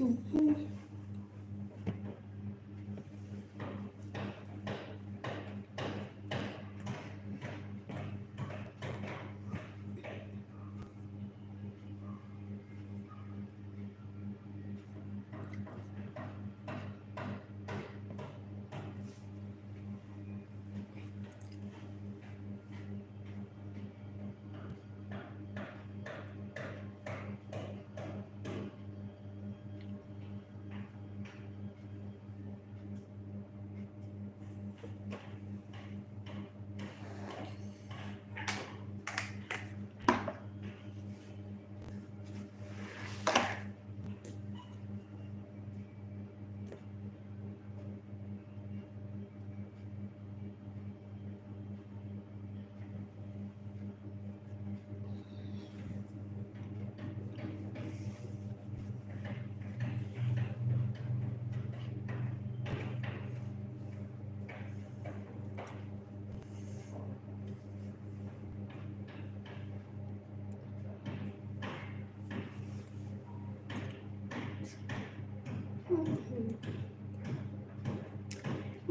Cục.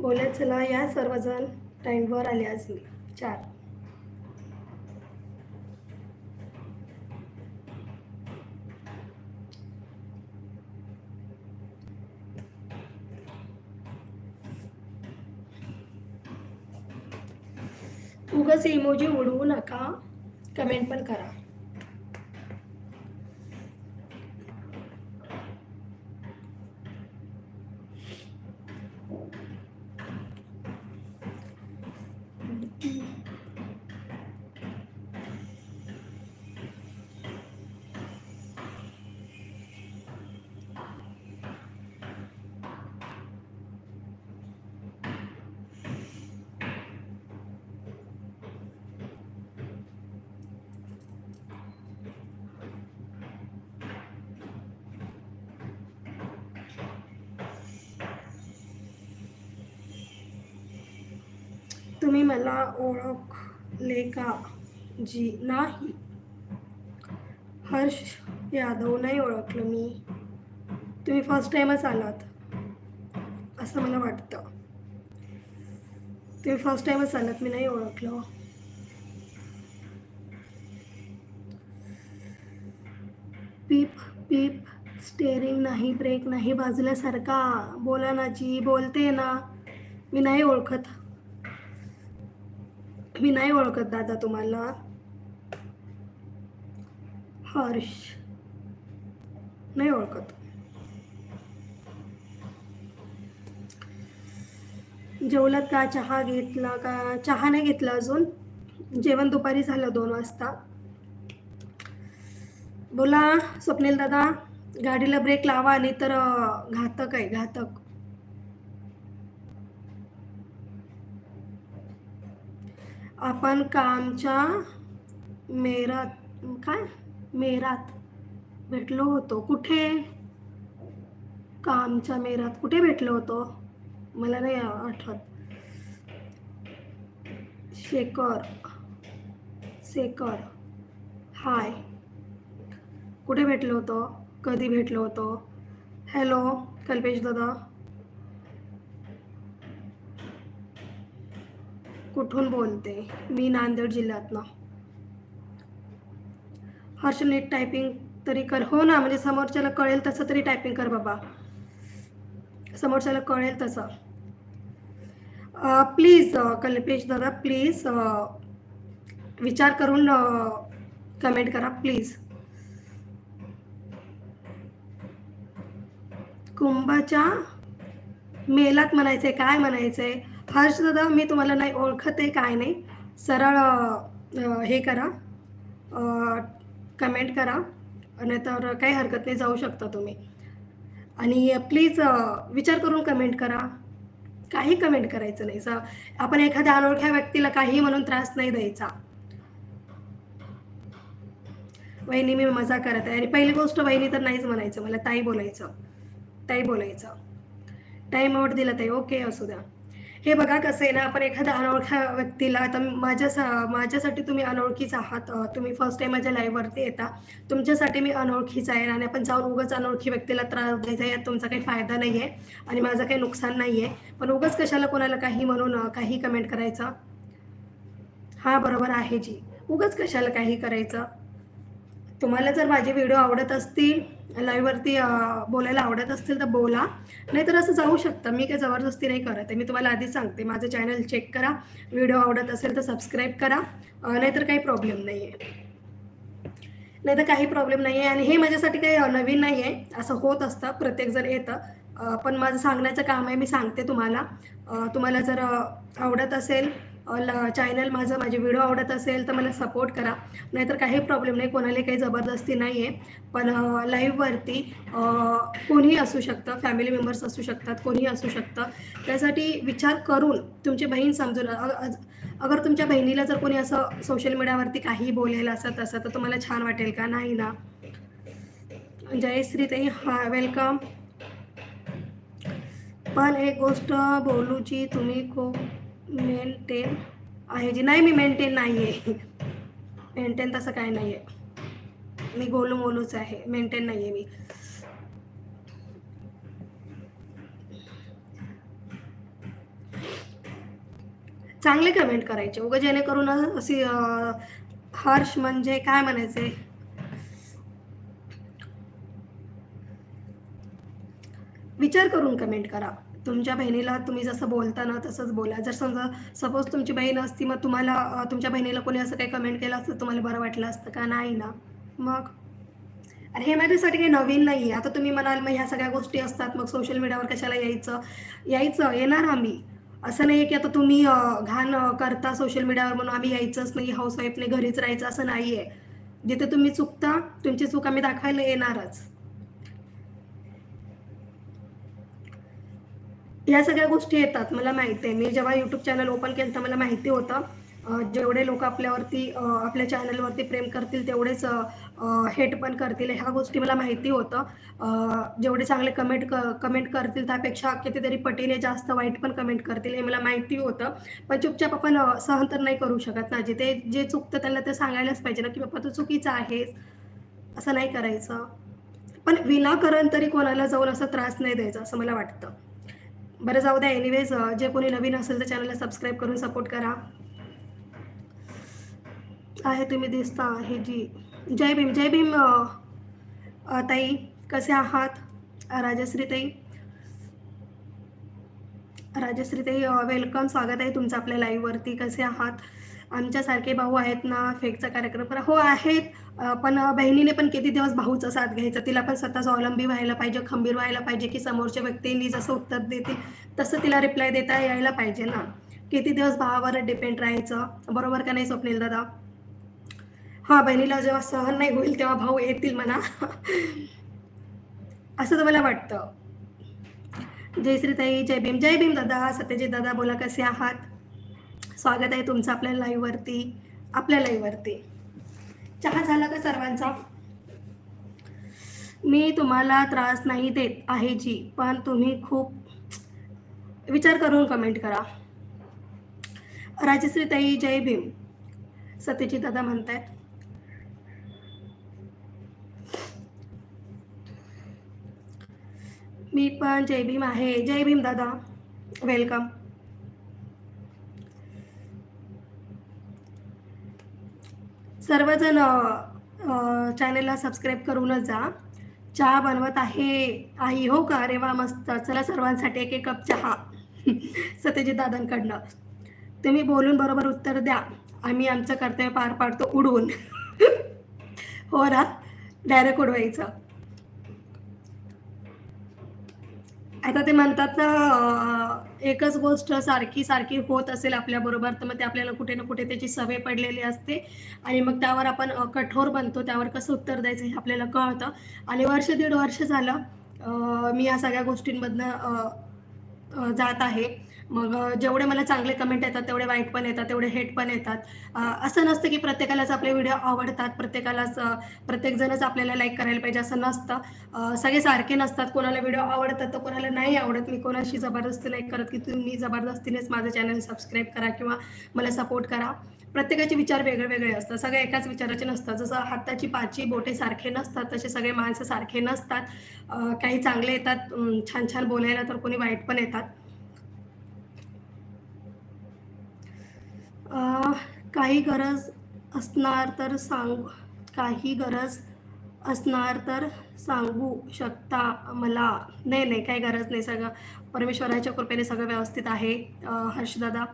बोला चला या सर्वजण टाईमवर आले आज मी. चार. उगाच इमोजी उडवू नका. कमेंट पण करा. तुम्ही मला ओळखले का? जी नाही. हर्ष यादव नाही ओळखलं मी. तुम्ही फर्स्ट टाईमच आलात असं मला वाटतं. तुम्ही फर्स्ट टाईमच आलात मी नाही ओळखलं. पीप पीप स्टेअरिंग नाही ब्रेक नाही बाजूला सारखा बोला ना जी बोलते ना. मी नाही ओळखत. मी नाही ओळखत दादा तुम्हाला. हर्ष. नाही ओळखत. जेवलात का? चहा घेतला का? चहा नाही घेतला अजून. जेवण दुपारी झालं दोन वाजता. बोला स्वप्नील दादा. गाडीला ब्रेक लावा नाही तर घातक आहे घातक. आपण कामच्या मेरात काय? मेरात भेटलो होतो. कुठे? कामच्या मेरात कुठे भेटलो होतो? मला नाही आठवत. शेखर शेकर हाय. कुठे भेटलो होतो? कधी भेटलो होतो? हॅलो कल्पेश दादा. कुठून बोलते? मी नांदेड जिल्ह्यातनं. हर्ष नीट टायपिंग तरी कर. हो ना म्हणजे समोरच्याला कळेल तसं तरी टायपिंग कर बाबा. समोरच्याला कळेल तसं. प्लीज कल्पेश दादा प्लीज विचार करून कमेंट करा प्लीज कुंभाच्या मेलात म्हणायचंय काय म्हणायचंय? हर्ष दादा मी तुम्हाला नाही ओळखत आहे काय नाही. सरळ हे करा. कमेंट करा. नाहीतर काही हरकत नाही जाऊ शकता तुम्ही. आणि प्लीज विचार करून कमेंट करा. काही कमेंट करायचं नाही. स आपण एखाद्या अनोळख्या व्यक्तीला काही म्हणून त्रास नाही द्यायचा. वहिनी मी मजा करत आहे. आणि पहिली गोष्ट वहिनी तर नाहीच म्हणायचं. मला ताई बोलायचं. ताई बोलायचं. टाईम आउट दिला ताई. ओके असू द्या. हे बघा कसं आहे ना आपण एखाद्या अनोळख्या व्यक्तीला आता माझ्या सा- माझ्यासाठी तुम्ही अनोळखीच आहात. तुम्ही फर्स्ट टाइम माझ्या लाईव्हवरती येता. तुमच्यासाठी मी अनोळखीच आहे आणि आपण जाऊन उगाच अनोळखी व्यक्तीला त्रास द्यायचा यात तुमचा काही फायदा नाही आहे आणि माझं काही नुकसान नाही आहे पण उगाच कशाला कोणाला काही म्हणून काही कमेंट करायचं? हां बरोबर आहे जी. उगाच कशाला काही करायचं? तुम्हाला जर माझे व्हिडिओ आवडत असतील लाईव्हवरती बोलायला आवडत असतील तर बोला. नाहीतर असं जाऊ शकतं. मी काही जबरदस्ती नाही करत आहे. मी तुम्हाला आधीच सांगते. माझं चॅनल चेक करा. व्हिडिओ आवडत असेल तर सबस्क्राईब करा. नाहीतर काही प्रॉब्लेम नाही आहे. नाहीतर काही प्रॉब्लेम नाही आहे. आणि हे माझ्यासाठी काही नवीन नाही आहे. असं होत असतं. प्रत्येकजण येतं. पण माझं सांगण्याचं काम आहे. मी सांगते तुम्हाला. तुम्हाला जर आवडत असेल चॅनल माझं माझे व्हिडिओ आवडत असेल तर मला सपोर्ट करा. नाहीतर काही प्रॉब्लेम नाही कोणाला काही जबरदस्ती नाही आहे पण लाईव्हवरती कोणीही असू शकतं फॅमिली मेंबर्स असू शकतात कोणीही असू शकतं. त्यासाठी विचार करून तुमची बहीण समजून अगर तुमच्या बहिणीला जर कोणी असं सोशल मीडियावरती काही बोलेलं असं तसं तर तुम्हाला छान वाटेल का? नाही ना? जय श्री ताई हा वेलकम पण एक गोष्ट बोलूची तुम्ही खूप मेंटेन आहे. जी नाही मी मेंटेन नाही आहे मेंटेन तसं काय नाही आहे मी गोलू मोलूच आहे. मेंटेन नाही आहे मी. चांगले कमेंट करायचे. उगा जेणेकरून अशी हर्ष म्हणजे काय म्हणायचे? विचार करून कमेंट करा. तुमच्या बहिणीला तुम्ही जसं बोलता ना तसंच बोला. जर समजा सपोज तुमची बहीण असती मग तुम्हाला तुमच्या बहिणीला कोणी असं काही कमेंट केलं असतं तुम्हाला बरं वाटलं असतं का? नाही ना. मग? आणि हे माझ्यासाठी काही नवीन नाही आहे आता तुम्ही म्हणाल मग ह्या सगळ्या गोष्टी असतात. मग सोशल मीडियावर कशाला यायचं? यायचं. येणार आम्ही. असं नाही की आता तुम्ही घाण करता सोशल मीडियावर म्हणून आम्ही यायचंच नाही हाऊसवाईफने घरीच राहायचं असं नाही आहे जिथे तुम्ही चुकता तुमची चूक आम्ही दाखवायला येणारच. या सगळ्या गोष्टी येतात मला माहिती आहे. मी जेव्हा यूट्यूब चॅनल ओपन केलं तर मला माहिती होतं जेवढे लोक आपल्यावरती आपल्या चॅनलवरती प्रेम करतील तेवढेच हेट पण करतील. ह्या गोष्टी मला माहिती होतं. जेवढे चांगले कमेंट क कमेंट करतील त्यापेक्षा कितीतरी पटीने जास्त वाईट पण कमेंट करतील हे मला माहिती होतं. पण चुपचाप आपण सहन तर नाही करू शकत ना जिथे जे चुकतं त्यांना ते सांगायलाच पाहिजे ना की बाबा तू चुकीचं आहेस असं नाही करायचं. पण विनाकारण तरी कोणाला जाऊन असा त्रास नाही द्यायचा असं मला वाटतं. बरं जाऊ द्या. एनिवेज जे कोणी नवीन असेल तर चॅनलला सबस्क्राईब करून सपोर्ट करा. आहे तुम्ही दिसता आहे जी. जय भीम जय भीम ताई. कसे आहात? राजश्री ताई. राजश्री ताई वेलकम स्वागत आहे तुमचं आपल्या लाईव्हवरती कसे आहात? आमच्यासारखे भाऊ आहेत ना फेकचा कार्यक्रम. हो आहेत. पण बहिणीने पण किती दिवस भाऊचा साथ घ्यायचा? तिला पण स्वतः स्वावलंबी व्हायला पाहिजे खंबीर व्हायला पाहिजे की समोरच्या व्यक्तींनी जसं उत्तर देतील तसं तिला रिप्लाय देता यायला पाहिजे ना. किती दिवस भावावर डिपेंड राहायचं? बरोबर का नाही स्वप्नील दादा? हा बहिणीला जेव्हा सहन नाही होईल तेव्हा भाऊ येतील म्हणा. असं तर मला वाटतं? जय श्रीताई जय भीम. जय भीम दादा सत्यजित दादा बोला कसे आहात? स्वागत आहे तुमचं आपल्या लाईव्हवरती आपल्या लाईव्हवरती चहा झाला का सर्वांचा? मी तुम्हाला त्रास नाही देत आहे जी पण तुम्ही खूप विचार करून कमेंट करा. राजश्रीताई जय भीम. सत्यजी दादा म्हणतायत. मी पण जय भीम आहे. जय भीम दादा. वेलकम सर्वजण चॅनेलला सबस्क्राईब करूनच जा. चहा बनवत आहे आई हो का? अरे वा मस्त. चला सर्वांसाठी एक एक कप चहा. सत्यजित दादांकडनं. तुम्ही बोलून बरोबर उत्तर द्या. आम्ही आमचं कर्तव्य पार पाडतो उडवून हो ना? डायरेक्ट उडवायचं. आता ते म्हणतात ना एकच गोष्ट सारखी सारखी होत असेल आपल्याबरोबर तर मग ते आपल्याला कुठे ना कुठे त्याची सवय पडलेली असते. आणि मग त्यावर आपण कठोर बनतो. त्यावर कसं उत्तर द्यायचं हे आपल्याला कळतं. आणि वर्ष दीड वर्ष झालं मी या सगळ्या गोष्टींमधनं जात आहे. मग जेवढे मला चांगले कमेंट येतात तेवढे वाईट पण येतात तेवढे हेट पण येतात. असं नसतं की प्रत्येकालाच आपले व्हिडिओ आवडतात प्रत्येकालाच प्रत्येकजणच आपल्याला लाईक करायला पाहिजे असं नसतं. सगळे सारखे नसतात कोणाला व्हिडिओ आवडतात तर कोणाला नाही आवडत. मी कोणाशी जबरदस्ती लाईक करत की तुम्ही जबरदस्तीनेच माझं चॅनल सबस्क्राईब करा किंवा मला सपोर्ट करा. प्रत्येकाचे विचार वेगळे वेगळे असतात. सगळे एकाच विचाराचे नसतात. जसं हाताची पाची बोटे सारखे नसतात तसे सगळे माणसं सारखे नसतात. काही चांगले येतात छान छान बोलायला तर कोणी वाईट पण येतात. काही गरज असणार तर सांग. काही गरज असणार तर सांगू शकता मला. नाही नाही काही गरज नाही सगळं. परमेश्वराच्या कृपेने सगळं व्यवस्थित आहे. हर्षदादा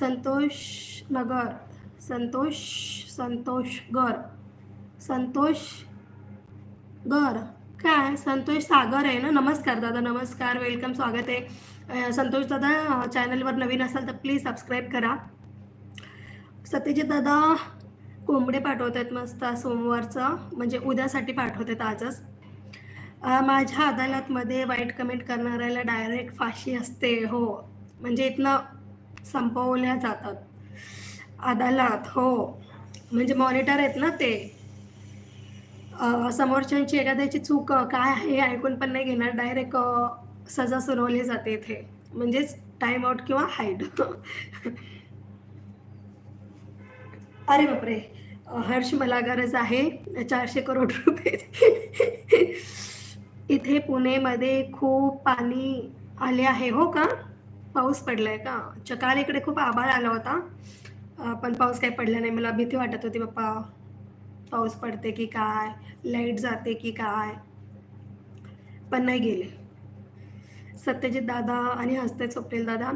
संतोष नगर संतोष संतोष गर संतोष गर काय? संतोष सागर आहे ना? नमस्कार दादा नमस्कार. वेलकम स्वागत आहे. संतोष दादा चॅनलवर नवीन असाल तर प्लीज सबस्क्राईब करा. सत्यजित दादा कोंबडे पाठवत आहेत मस्त सोमवारचा म्हणजे उद्यासाठी पाठवत आहेत आजच माझ्या अदालतमध्ये वाईट कमेंट करणाऱ्याला डायरेक्ट फाशी असते हो. म्हणजे इथनं संपवल्या जातात. अदालत हो. म्हणजे मॉनिटर आहेत ना ते. समोरच्यांची एखाद्याची चूक काय आहे ऐकून पण नाही घेणार डायरेक्ट सजा सुनावली जाते इथे. म्हणजेच टाईम आउट किंवा हाईड अरे बापरे. हर्ष मला गरज आहे. चारशे करोड रुपये. इथे पुणेमध्ये खूप पाणी आले आहे हो का? पाऊस पडलाय का? चकाल इकडे खूप आभाळ आला होता. पण पाऊस काही पडला नाही. मला भीती वाटत होती बाप्पा. पाऊस पडते की काय? लाइट जाते की काय? पण नाही गेले. सत्यजित दादा आणि हसते स्वप्नील दादा.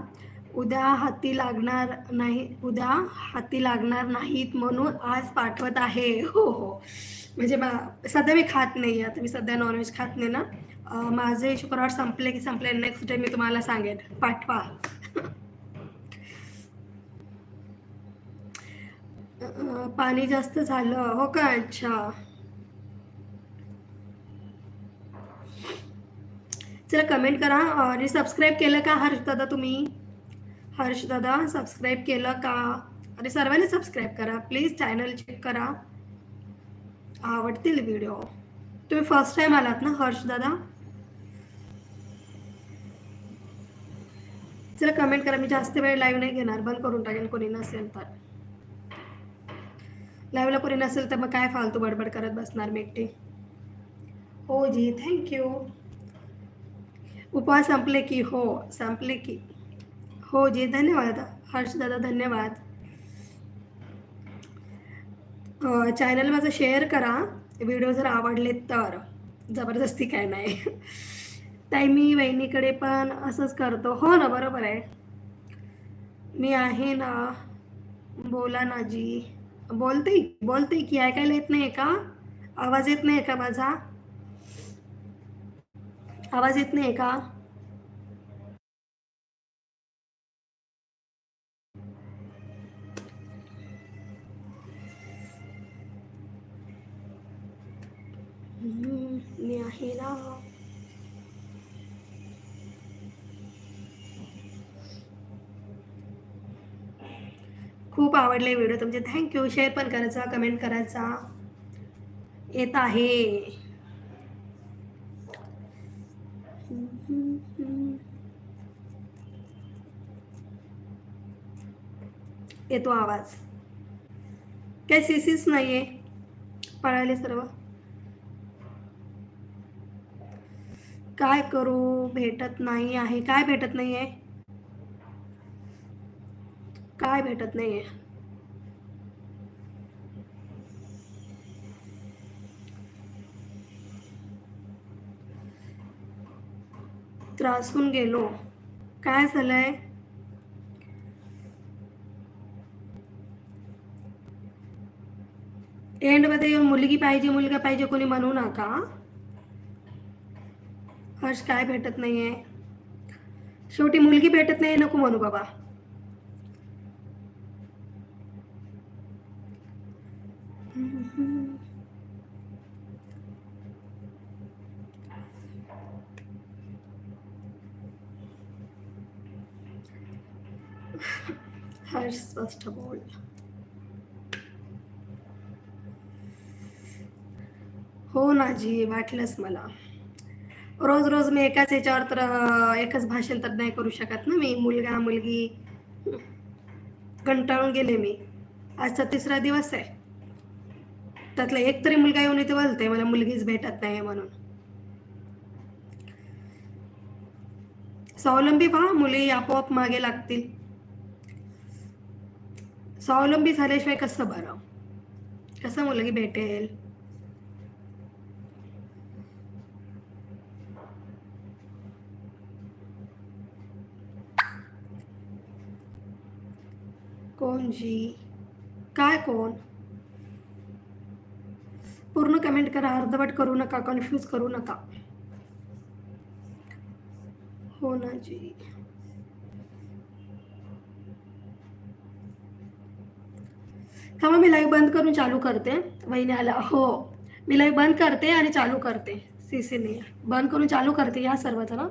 उद्या हाती लागणार नाही उद्या हाती लागणार नाहीत म्हणून आज पाठवत आहे. हो हो. म्हणजे मा- सध्या मी खात नाही आता मी सध्या नॉनव्हेज खात नाही ना. माझे शुक्रवार संपले की संपले नेक्स्ट डे मी तुम्हाला सांगेन. पाठवा. पाणी जास्त झालं. हो का? अच्छा. चला कमेंट करा. आणि सबस्क्राईब केलं का हर्ष दादा तुम्ही? हर्ष दादा सबस्क्राईब केलं का? अरे सर्वांनी सबस्क्राईब करा. प्लीज चॅनल चेक करा. आवडतील व्हिडिओ तुम्ही फर्स्ट टाइम आलात ना हर्ष दादा? चला कमेंट करा. मी जास्त वेळ लाईव्ह नाही घेणार. बंद करून टाकेन. कोणी नसेल तर. लाईव्हला कोणी नसेल तर मग काय फालतू बडबड करत बसणार मी एकटी? हो जी थँक्यू उपवास संपले की हो संपले की. हो जी धन्यवाद. हर्षदादा धन्यवाद. चॅनल माझं शेअर करा. व्हिडिओ जर आवडले तर. जबरदस्ती काय नाही. ताई मी वहिनीकडे पण असंच करतो. हो ना बरोबर आहे. मी आहे ना बोला ना जी. बोलते बोलते की ऐकायला येत नाही का? आवाज येत नाही का माझा? आवाज येत नाही का? मी आहे ना. खूप आवडले व्हिडिओ तुमचे. थँक्यू शेअर पण करायचा कमेंट करायचा. येत आहे. येतो आवाज. काय सीसीच आहे पळाले सर्व. काय करू? भेटत नाही आहे. काय भेटत नाही आहे? काय भेटत नाही आहे? त्रासून गेलो. काय झालंय? एंडमध्ये येऊन मुलगी पाहिजे मुलगा पाहिजे कोणी म्हणू नका. वर्ष काय भेटत नाहीये. शेवटी मुलगी भेटत नाही नको म्हणू बाबा. हर्ष बोल. हो ना जी वाटलंच मला. रोज रोज मी एकाच याच्यावर तर एकच भाषण तर नाही करू शकत ना मी. मुलगा मुलगी. कंटाळून गेले मी. आजचा तिसरा दिवस आहे. त्यातला एक तरी मुलगा येऊन इथे बोलते मला मुलगीच भेटत नाही म्हणून. स्वावलंबी पहा मुली आपोआप मागे लागतील. स्वावलंबी झाल्याशिवाय कसं बरं? कसं मुलगी भेटेल? कोण जी? काय कोण? पूर्ण कमेंट करा अर्धवट करू नका कन्फ्यूज करू नका. हो ना जी. थांबा मग मी लाईव्ह बंद करून चालू करते. वहिनी आला हो मी लाईव्ह बंद करते आणि चालू करते. सी बंद करून चालू करते या सर्व जरा